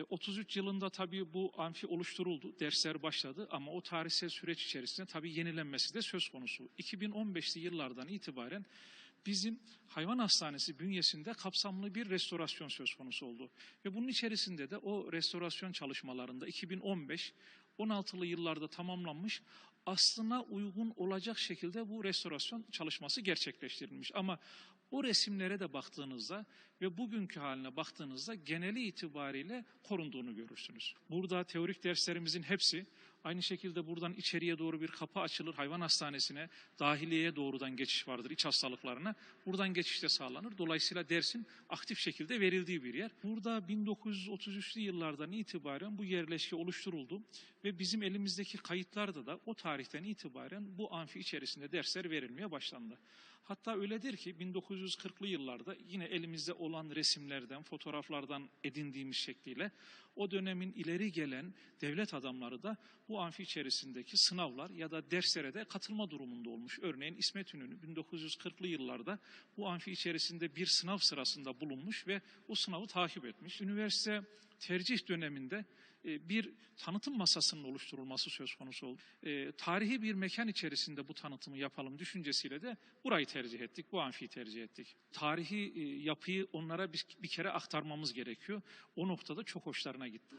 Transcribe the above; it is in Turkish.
E, 33 yılında tabii bu amfi oluşturuldu, dersler başladı ama o tarihsel süreç içerisinde tabii yenilenmesi de söz konusu. 2015'li yıllardan itibaren bizim hayvan hastanesi bünyesinde kapsamlı bir restorasyon söz konusu oldu. Ve bunun içerisinde de o restorasyon çalışmalarında 2015 16'lı yıllarda tamamlanmış aslına uygun olacak şekilde bu restorasyon çalışması gerçekleştirilmiş. Ama o resimlere de baktığınızda ve bugünkü haline baktığınızda geneli itibariyle korunduğunu görürsünüz. Burada teorik derslerimizin hepsi aynı şekilde buradan içeriye doğru bir kapı açılır hayvan hastanesine, dahiliyeye doğrudan geçiş vardır iç hastalıklarına. Buradan geçiş de sağlanır. Dolayısıyla dersin aktif şekilde verildiği bir yer. Burada 1933'lü yıllardan itibaren bu yerleşke oluşturuldu ve bizim elimizdeki kayıtlarda da o tarihten itibaren bu amfi içerisinde dersler verilmeye başlandı. Hatta öyledir ki 1940'lı yıllarda yine elimizde olan resimlerden, fotoğraflardan edindiğimiz şekliyle o dönemin ileri gelen devlet adamları da bu amfi içerisindeki sınavlar ya da derslere de katılma durumunda olmuş. Örneğin İsmet İnönü 1940'lı yıllarda bu amfi içerisinde bir sınav sırasında bulunmuş ve o sınavı takip etmiş. Üniversite tercih döneminde bir tanıtım masasının oluşturulması söz konusu oldu. E, tarihi bir mekan içerisinde bu tanıtımı yapalım düşüncesiyle de burayı tercih ettik, bu amfiyi tercih ettik. Tarihi e, yapıyı onlara bir kere aktarmamız gerekiyor. O noktada çok hoşlarına gitti.